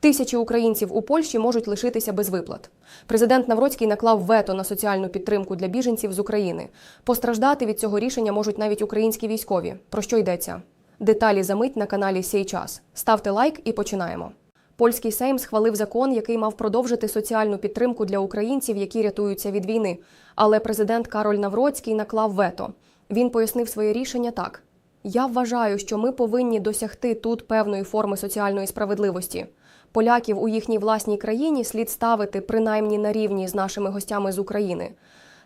Тисячі українців у Польщі можуть лишитися без виплат. Президент Навроцький наклав вето на соціальну підтримку для біженців з України. Постраждати від цього рішення можуть навіть українські військові. Про що йдеться? Деталі за мить на каналі Сей час. Ставте лайк і починаємо. Польський Сейм схвалив закон, який мав продовжити соціальну підтримку для українців, які рятуються від війни. Але президент Кароль Навроцький наклав вето. Він пояснив своє рішення так: я вважаю, що ми повинні досягти тут певної форми соціальної справедливості. Поляків у їхній власній країні слід ставити принаймні на рівні з нашими гостями з України.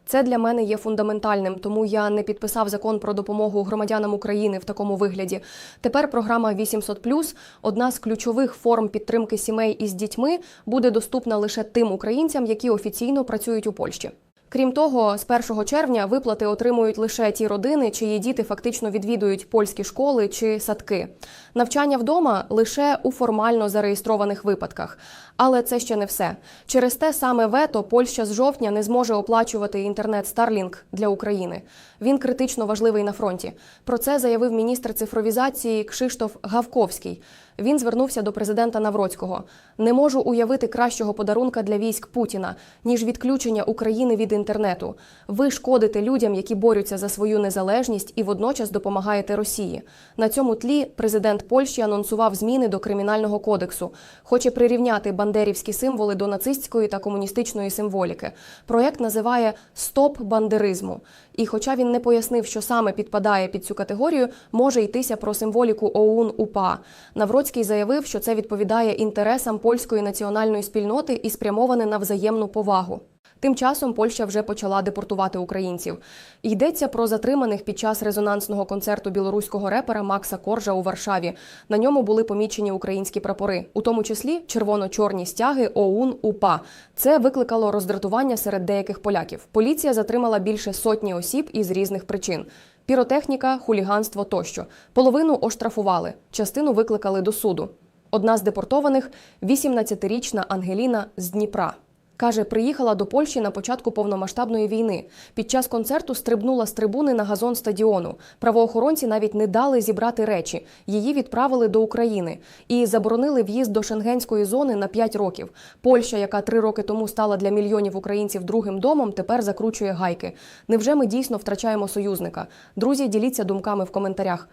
Це для мене є фундаментальним, тому я не підписав закон про допомогу громадянам України в такому вигляді. Тепер програма 800+, одна з ключових форм підтримки сімей із дітьми, буде доступна лише тим українцям, які офіційно працюють у Польщі. Крім того, з 1 червня виплати отримують лише ті родини, чиї діти фактично відвідують польські школи чи садки. Навчання вдома лише у формально зареєстрованих випадках. Але це ще не все. Через те саме вето Польща з жовтня не зможе оплачувати інтернет Starlink для України. Він критично важливий на фронті. Про це заявив міністр цифровізації Кшиштоф Гавковський. Він звернувся до президента Навроцького. Не можу уявити кращого подарунка для військ Путіна, ніж відключення України від інтернету. Ви шкодите людям, які борються за свою незалежність і водночас допомагаєте Росії. На цьому тлі президент Польщі анонсував зміни до кримінального кодексу. Хоче прирівняти бандерівські символи до нацистської та комуністичної символіки. Проєкт називає Стоп бандеризму. І, хоча він не пояснив, що саме підпадає під цю категорію, може йтися про символіку ОУН УПА. Навроцький заявив, що це відповідає інтересам польської національної спільноти і спрямоване на взаємну повагу. Тим часом Польща вже почала депортувати українців. Йдеться про затриманих під час резонансного концерту білоруського репера Макса Коржа у Варшаві. На ньому були помічені українські прапори, у тому числі червоно-чорні стяги ОУН УПА. Це викликало роздратування серед деяких поляків. Поліція затримала більше сотні осіб із різних причин. Піротехніка, хуліганство тощо. Половину оштрафували, частину викликали до суду. Одна з депортованих 18-річна Ангеліна з Дніпра. Каже, приїхала до Польщі на початку повномасштабної війни. Під час концерту стрибнула з трибуни на газон стадіону. Правоохоронці навіть не дали зібрати речі. Її відправили до України і заборонили в'їзд до шенгенської зони на 5 років. Польща, яка три роки тому стала для мільйонів українців другим домом, тепер закручує гайки. Невже ми дійсно втрачаємо союзника? Друзі, діліться думками в коментарях.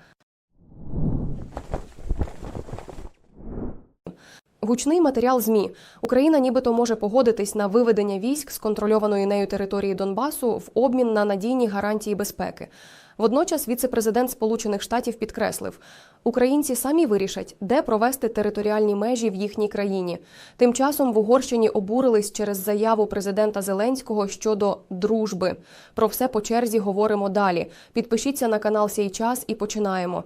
Гучний матеріал ЗМІ. Україна нібито може погодитись на виведення військ з контрольованої нею території Донбасу в обмін на надійні гарантії безпеки. Водночас віце-президент Сполучених Штатів підкреслив, українці самі вирішать, де провести територіальні межі в їхній країні. Тим часом в Угорщині обурились через заяву президента Зеленського щодо дружби. Про все по черзі говоримо далі. Підпишіться на канал Сей час і починаємо.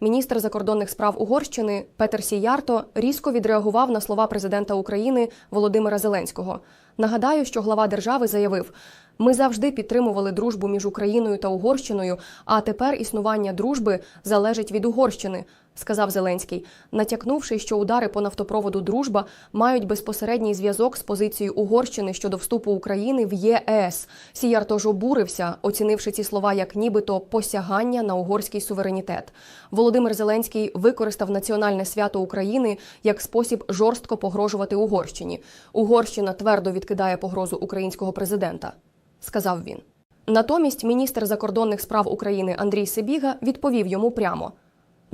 Міністр закордонних справ Угорщини Петер Сіярто різко відреагував на слова президента України Володимира Зеленського. Нагадаю, що глава держави заявив: ми завжди підтримували дружбу між Україною та Угорщиною, а тепер існування дружби залежить від Угорщини. Сказав Зеленський, натякнувши, що удари по нафтопроводу Дружба мають безпосередній зв'язок з позицією Угорщини щодо вступу України в ЄС. Сіяр тож обурився, оцінивши ці слова як нібито посягання на угорський суверенітет. Володимир Зеленський використав національне свято України як спосіб жорстко погрожувати Угорщині. Угорщина твердо відкидає погрозу українського президента, сказав він. Натомість міністр закордонних справ України Андрій Сибіга відповів йому прямо.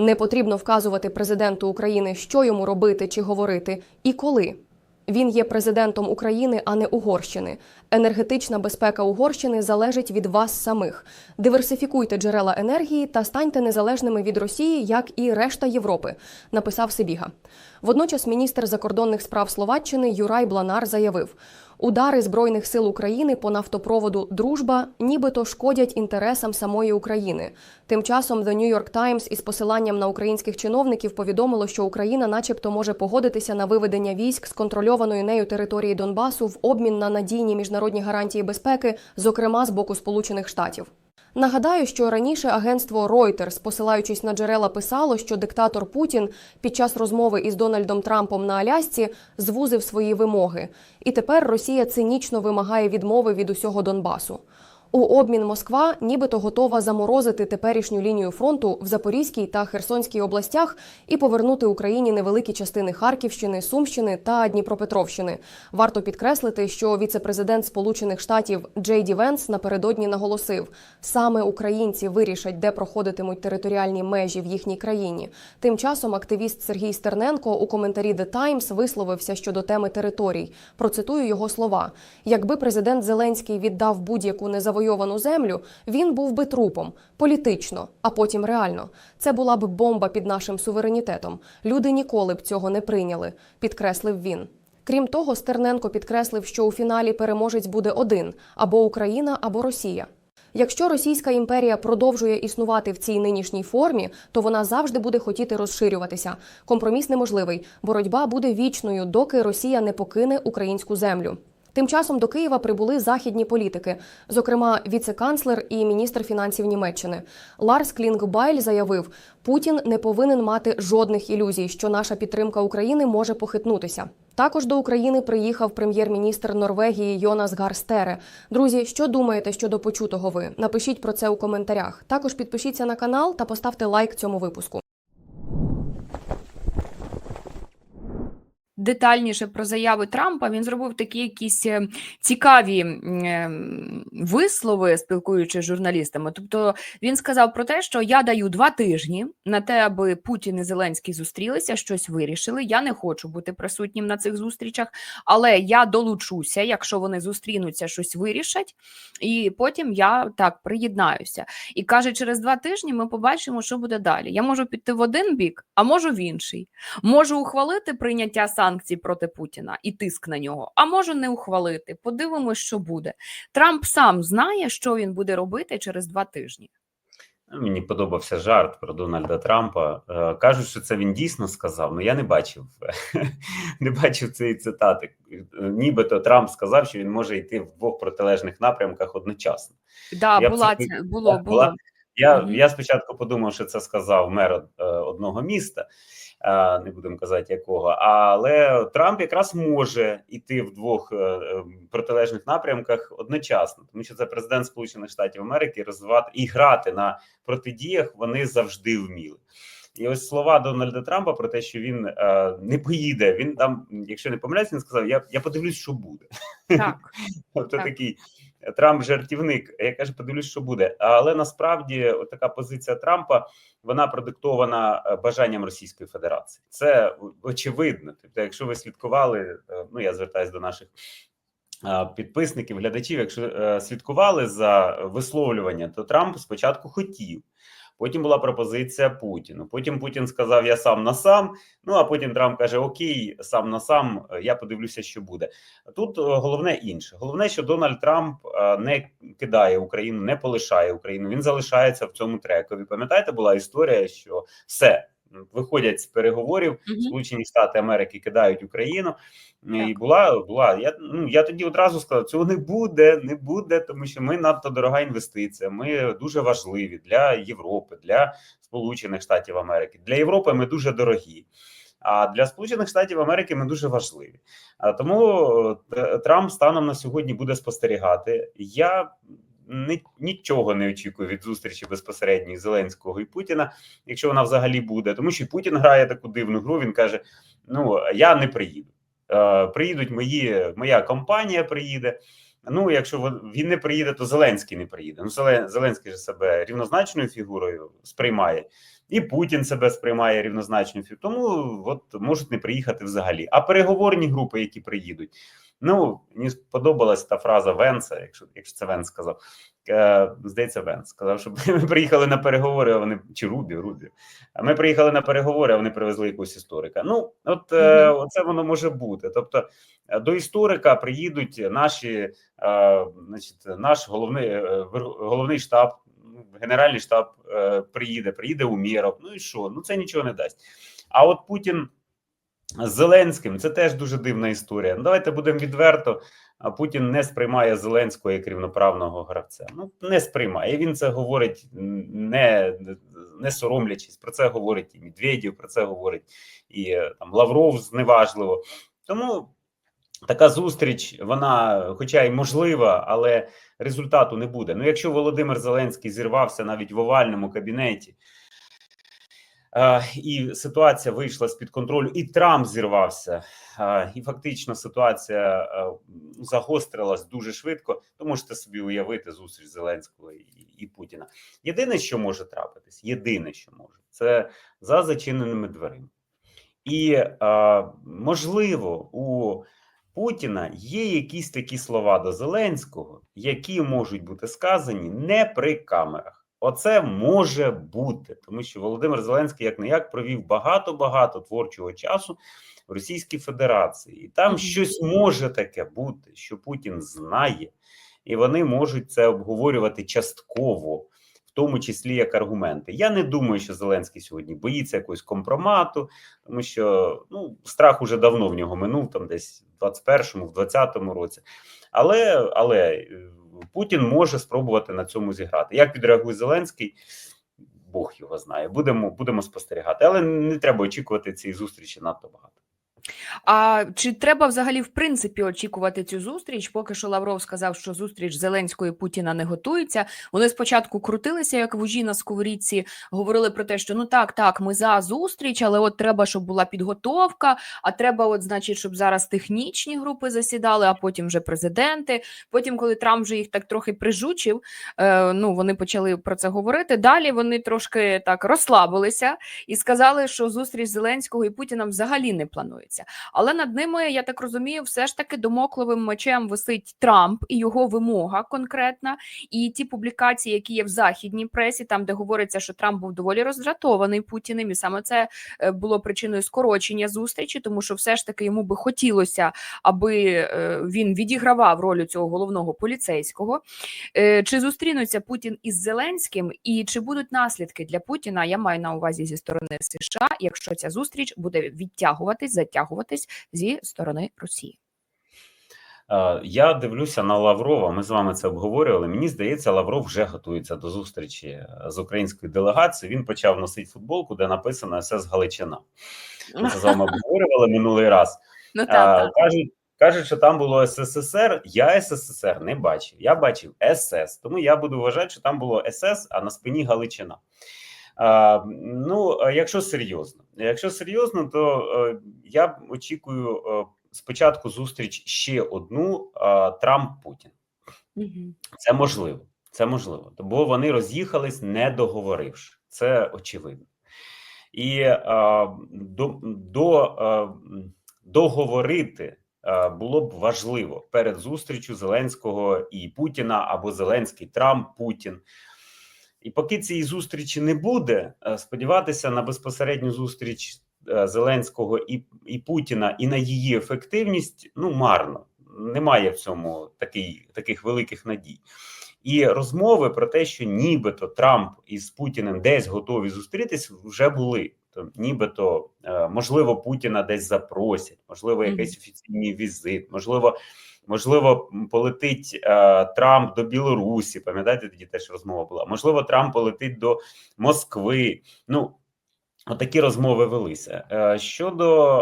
Не потрібно вказувати президенту України, що йому робити чи говорити, і коли. Він є президентом України, а не Угорщини. Енергетична безпека Угорщини залежить від вас самих. Диверсифікуйте джерела енергії та станьте незалежними від Росії, як і решта Європи, написав Сибіга. Водночас міністр закордонних справ Словаччини Юрай Бланар заявив. Удари збройних сил України по нафтопроводу Дружба нібито шкодять інтересам самої України. Тим часом The New York Times із посиланням на українських чиновників повідомило, що Україна, начебто, може погодитися на виведення військ з контрольованої нею території Донбасу в обмін на надійні міжнародні гарантії безпеки, зокрема з боку Сполучених Штатів. Нагадаю, що раніше агентство Reuters, посилаючись на джерела, писало, що диктатор Путін під час розмови із Дональдом Трампом на Алясці звузив свої вимоги, і тепер Росія цинічно вимагає відмови від усього Донбасу. У обмін Москва нібито готова заморозити теперішню лінію фронту в Запорізькій та Херсонській областях і повернути Україні невеликі частини Харківщини, Сумщини та Дніпропетровщини. Варто підкреслити, що віце-президент Сполучених Штатів Джей Ді Венс напередодні наголосив: саме українці вирішать, де проходитимуть територіальні межі в їхній країні. Тим часом активіст Сергій Стерненко у коментарі The Times висловився щодо теми територій. Процитую його слова: якби президент Зеленський віддав будь-яку незавойовану землю, він був би трупом політично, а потім реально. Це була б бомба під нашим суверенітетом. Люди ніколи б цього не прийняли, підкреслив він. Крім того, Стерненко підкреслив, що у фіналі переможець буде один або Україна, або Росія. Якщо Російська імперія продовжує існувати в цій нинішній формі, то вона завжди буде хотіти розширюватися. Компроміс неможливий. Боротьба буде вічною, доки Росія не покине українську землю. Тим часом до Києва прибули західні політики, зокрема віце-канцлер і міністр фінансів Німеччини. Ларс Клінгбайль заявив, Путін не повинен мати жодних ілюзій, що наша підтримка України може похитнутися. Також до України приїхав прем'єр-міністр Норвегії Йонас Гарстере. Друзі, що думаєте щодо почутого ви? Напишіть про це у коментарях. Також підпишіться на канал та поставте лайк цьому випуску. Детальніше про заяви Трампа. Він зробив такі якісь е, цікаві е, вислови, спілкуючись з журналістами. Тобто він сказав про те, що я даю два тижні на те, аби Путін і Зеленський зустрілися, щось вирішили. Я не хочу бути присутнім на цих зустрічах, але я долучуся, якщо вони зустрінуться, щось вирішать, і потім я так приєднаюся. І каже, через два тижні ми побачимо, що буде далі. Я можу піти в один бік, а можу в інший. Можу ухвалити прийняття санкцій проти Путіна і тиск на нього, а можу не ухвалити. Подивимось, що буде. Трамп сам знає, що він буде робити через два тижні. Мені подобався жарт про Дональда Трампа. Е, Кажуть, що це він дійсно сказав, але я не бачив не бачив цієї цитати. Нібито Трамп сказав, що він може йти в двох протилежних напрямках одночасно. Да, Я була це- було, було. була. Я, я спочатку подумав, що це сказав мер е, одного міста, е, не будемо казати якого, але Трамп якраз може йти в двох е, е, протилежних напрямках одночасно, тому що це президент Сполучених Штатів Америки розвивати і грати на протидіях вони завжди вміли. І ось слова Дональда Трампа про те, що він е, не поїде. Він там, якщо не помиляюсь, він сказав: Я, я подивлюсь, що буде. Так. Тобто Так. такий Трамп жартівник. Я кажу, подивлюсь, що буде. Але насправді така позиція Трампа вона продиктована е, бажанням Російської Федерації. Це очевидно. Тобто, якщо ви слідкували, е, ну я звертаюся до наших. е, Підписників, глядачів, якщо слідкували за висловлювання, то Трамп спочатку хотів. Потім була пропозиція Путіну. Потім Путін сказав: Я сам на сам. Ну а потім Трамп каже: Окей, сам на сам, я подивлюся, що буде. Тут е, головне інше. Головне, що Дональд Трамп е, не кидає Україну, не полишає Україну. Він залишається в цьому трекові. Пам'ятаєте, була історія, що все виходять з переговорів. Мгм. Сполучені Штати Америки кидають Україну. І була була. Я ну я тоді одразу сказав, цього не буде, не буде, тому що ми надто дорога інвестиція. Ми дуже важливі для Європи, для Сполучених Штатів Америки. Для Європи ми дуже дорогі. А для Сполучених Штатів Америки ми дуже важливі. А тому е, Трамп станом на сьогодні буде спостерігати. Я нічого не очікую від зустрічі безпосередньої Зеленського і Путіна, якщо вона взагалі буде, тому що Путін грає таку дивну гру. Він каже: Ну я не приїду. Е, Приїдуть мої, моя компанія приїде. Ну, якщо він не приїде, то Зеленський не приїде. Ну, Зеленський же себе рівнозначною фігурою сприймає, і Путін себе сприймає рівнозначною фігурою. Тому от можуть не приїхати взагалі. А переговорні групи, які приїдуть. Ну, мені сподобалась та фраза Венса, якщо, якщо це Венс сказав. Е, здається, Венс сказав, що ми приїхали на переговори, а вони чи Рубі, Рубі. А ми приїхали на переговори, а вони привезли якогось історика. Ну, от е, оце воно може бути. Тобто е, до історика приїдуть наші, е, значить, наш головний е, головний штаб, генеральний штаб е, приїде, приїде Умєров. Ну і що? Ну це нічого не дасть. А от Путін з Зеленським це теж дуже дивна історія. Ну, давайте будемо відверто. Путін не сприймає Зеленського як рівноправного гравця. Ну не сприймає. Він це говорить не, не соромлячись. Про це говорить і Медведєв, про це говорить і е, там Лавров зневажливо. Тому така зустріч, вона, хоча й можлива, але результату не буде. Ну, якщо Володимир Зеленський зірвався навіть в овальному кабінеті, і ситуація вийшла з під контролю, і Трамп зірвався, е, і фактично ситуація е, загострилась дуже швидко, то можете собі уявити зустріч Зеленського і, Путіна. Єдине, що може трапитись, єдине, що може, це за зачиненими дверима. І е, можливо, у Путіна є якісь такі слова до Зеленського, які можуть бути сказані не при камерах. Оце може бути, тому що Володимир Зеленський як не як провів багато-багато творчого часу в Російській Федерації, і там щось може таке бути, що Путін знає, і вони можуть це обговорювати частково, в тому числі як аргументи. Я не думаю, що Зеленський сьогодні боїться якогось компромату, тому що ну страх уже давно в нього минув, там десь в 21-му, в 20-му році. Але але е, Путін може спробувати на цьому зіграти. Як відреагує Зеленський? Бог його знає. Будемо будемо спостерігати, але не треба очікувати цієї зустрічі надто багато. А чи треба взагалі в принципі очікувати цю зустріч? Поки що Лавров сказав, що зустріч Зеленського і Путіна не готується. Вони спочатку крутилися як вужі на сковорідці, говорили про те, що ну так, так, ми за зустріч, але от треба, щоб була підготовка. А треба, от, значить, щоб зараз технічні групи засідали, а потім вже президенти. Потім, коли Трамп вже їх так трохи прижучив, е, ну вони почали про це говорити. Далі вони трошки так розслабилися і сказали, що зустріч Зеленського і Путіна взагалі не планується. Але над ними, я так розумію, все ж таки домокловим мечем висить Трамп і його вимога конкретна. І ті публікації, які є в західній пресі, там де говориться, що Трамп був доволі роздратований Путіним, і саме це е, було причиною скорочення зустрічі, тому що все ж таки йому би хотілося, аби е, він відігравав роль цього головного поліцейського. Е, Чи зустрінуться Путін із Зеленським, і чи будуть наслідки для Путіна? Я маю на увазі зі сторони США, якщо ця зустріч буде відтягуватись, затягуватись зі сторони Росії. Е, Я дивлюся на Лаврова. Ми з вами це обговорювали. Мені здається, Лавров вже готується до зустрічі е, з українською делегацією. Він почав носити футболку, де написано СС Галичина. Ми це з вами обговорювали минулий раз. Ну так, так. Кажуть, кажуть, що там було СССР. Я СССР не бачив. Я бачив СС. Тому я буду вважати, що там було СС, а на спині Галичина. Ну, якщо серйозно, якщо серйозно, то е, я очікую е, спочатку зустріч ще одну Трамп-Путін. Мгм. Це можливо. Це можливо, бо вони роз'їхались, не договоривши. Це очевидно. І до, до, договорити було б важливо перед зустрічю Зеленського і Путіна або Зеленський Трамп Путін. І поки цієї зустрічі не буде, е, сподіватися на безпосередню зустріч е, Зеленського і, і Путіна і на її ефективність ну марно. Немає в цьому такий, таких великих надій. І розмови про те, що нібито Трамп із Путіним десь готові зустрітись, вже були. То нібито е, можливо Путіна десь запросять, можливо, якийсь офіційний візит, можливо, можливо, полетить е, Трамп до Білорусі. Пам'ятаєте, тоді теж розмова була. Можливо, Трамп полетить до Москви. Ну Отакі розмови велися. Е, Щодо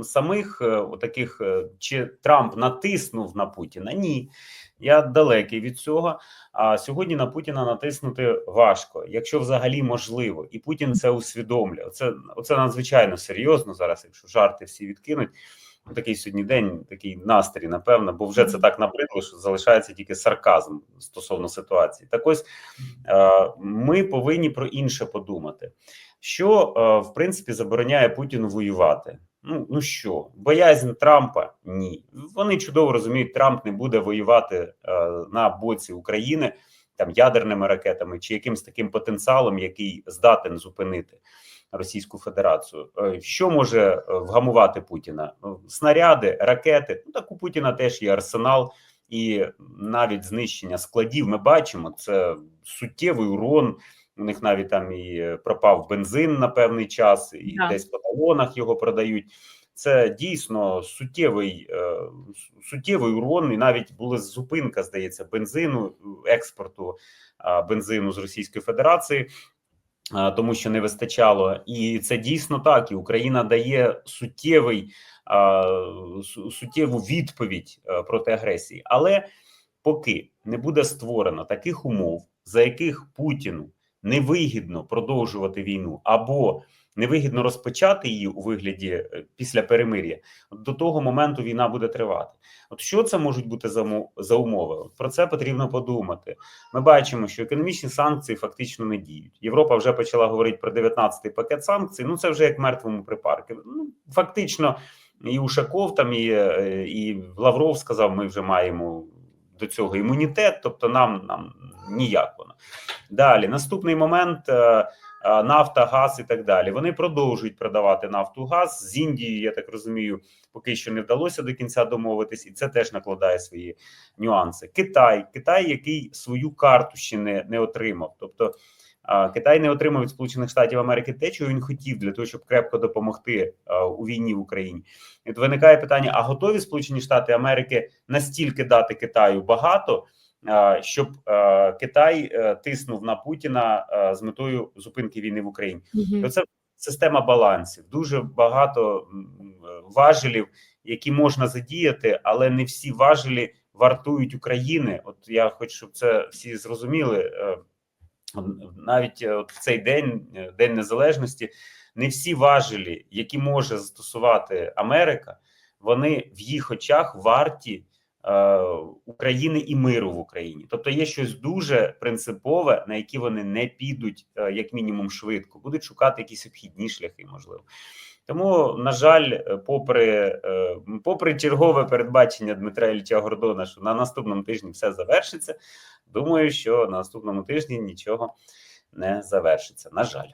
е, самих е, таких, чи Трамп натиснув на Путіна? Ні, я далекий від цього. А сьогодні на Путіна натиснути важко, якщо взагалі можливо, і Путін це усвідомлює. Оце, оце надзвичайно серйозно зараз, якщо жарти всі відкинуть. Такий сьогодні день, такий настрій, напевно, бо вже це так набридло, що залишається тільки сарказм стосовно ситуації. Так ось е, ми повинні про інше подумати що е, в принципі забороняє Путіну воювати. Ну ну що, боязнь Трампа? Ні. Вони чудово розуміють, Трамп не буде воювати е, на боці України там ядерними ракетами чи якимсь таким потенціалом, який здатен зупинити Російську Федерацію. Е, що може е, вгамувати Путіна? Ну, Снаряди, ракети. Ну так у Путіна теж є арсенал. І навіть знищення складів ми бачимо це суттєвий урон. У них навіть там і пропав бензин на певний час, і Так. десь по талонах його продають. Це дійсно суттєвий е, суттєвий урон. І навіть була зупинка, здається, бензину експорту бензину з Російської Федерації, тому що не вистачало. І це дійсно так. І Україна дає суттєвий суттєву відповідь е, проти агресії. Але поки не буде створено таких умов, за яких Путіну невигідно продовжувати війну або невигідно розпочати її у вигляді е, після перемир'я, до того моменту війна буде тривати. От що це можуть бути за, умови? От про це потрібно подумати. Ми бачимо, що економічні санкції фактично не діють. Європа вже почала говорити про 19-й пакет санкцій. Ну це вже як мертвому припарки. Ну фактично, і Ушаков там і, е, і Лавров сказав: ми вже маємо до цього імунітет, тобто нам, нам ніяк воно. Далі наступний момент. е, е, Нафта, газ і так далі. Вони продовжують продавати нафту, газ з Індії. Я так розумію, поки що не вдалося до кінця домовитись, і це теж накладає свої нюанси. Китай, Китай, який свою карту ще не, не отримав. Тобто Китай не отримав від Сполучених Штатів Америки те, чого він хотів для того, щоб крепко допомогти у війні в Україні. І от виникає питання: а готові Сполучені Штати Америки настільки дати Китаю багато? Щоб Китай е, тиснув на Путіна з метою зупинки війни в Україні, І Оце система балансів. Дуже багато важелів, які можна задіяти, але не всі важелі вартують України. От я хочу, щоб це всі зрозуміли. Навіть е, от в цей день, е, День Незалежності, не всі важелі, які може застосувати Америка, вони в їх очах варті е, України і миру в Україні. Тобто є щось дуже принципове, на які вони не підуть, е, як мінімум, швидко, будуть шукати якісь обхідні шляхи, можливо. Тому, на жаль, е, попри, попри чергове передбачення Дмитра Ілліча Гордона, що на наступному тижні все завершиться. Думаю, що на наступному тижні нічого не завершиться. На жаль.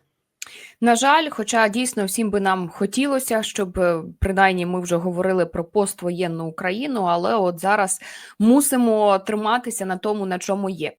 На жаль, хоча дійсно всім би нам хотілося, щоб е, принаймні ми вже говорили про поствоєнну Україну, але от зараз мусимо триматися на тому, на чому є.